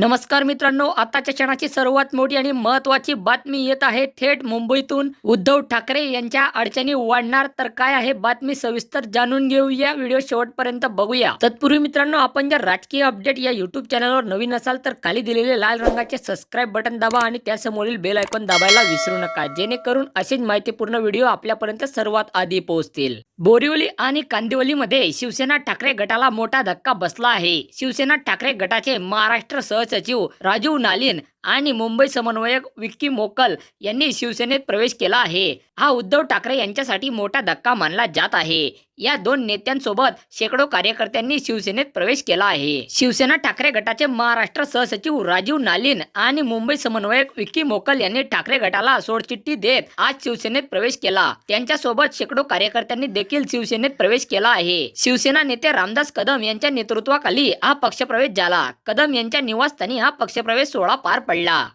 नमस्कार मित्रांनो आताच्या क्षणाची सर्वात मोठी आणि महत्वाची बातमी येत आहे थेट मुंबईतून. उद्धव ठाकरे यांच्या अडचणी वाढणार तर काय आहे बातमी सविस्तर जाणून घेऊया. व्हिडिओ शेवटपर्यंत बघूया. तत्पूर्वी मित्रांनो आपण जर राजकीय अपडेट या युट्यूब चॅनलवर नवीन असाल तर खाली दिलेले लाल रंगाचे सबस्क्राईब बटन दाबा आणि त्यासमोरील बेल आयकॉन दाबायला विसरू नका. जेणेकरून असेच माहितीपूर्ण व्हिडिओ आपल्यापर्यंत सर्वात आधी पोहोचतील. बोरिवली आणि कांदिवलीमध्ये शिवसेना ठाकरे गटाला मोठा धक्का बसला आहे. शिवसेना ठाकरे गटाचे महाराष्ट्र सहसचिव राजीव नालीन आणि मुंबई समन्वयक विक्की मोकल यांनी शिवसेनेत प्रवेश केला आहे. हा उद्धव ठाकरे यांच्यासाठी मोठा धक्का मानला जात आहे. या दोन नेत्यांसोबत शेकडो कार्यकर्त्यांनी शिवसेनेत प्रवेश केला आहे. शिवसेना ठाकरे गटाचे महाराष्ट्र सहसचिव राजीव नालिन आणि मुंबई समन्वयक विक्की मोकल यांनी ठाकरे गटाला सोडचिठ्ठी देत आज शिवसेनेत प्रवेश केला. त्यांच्यासोबत शेकडो कार्यकर्त्यांनी देखील शिवसेनेत प्रवेश केला आहे. शिवसेना नेते रामदास कदम यांच्या नेतृत्वाखाली हा पक्षप्रवेश झाला. कदम यांच्या निवासस्थानी हा पक्षप्रवेश सोहळा पार पडला. 몰라.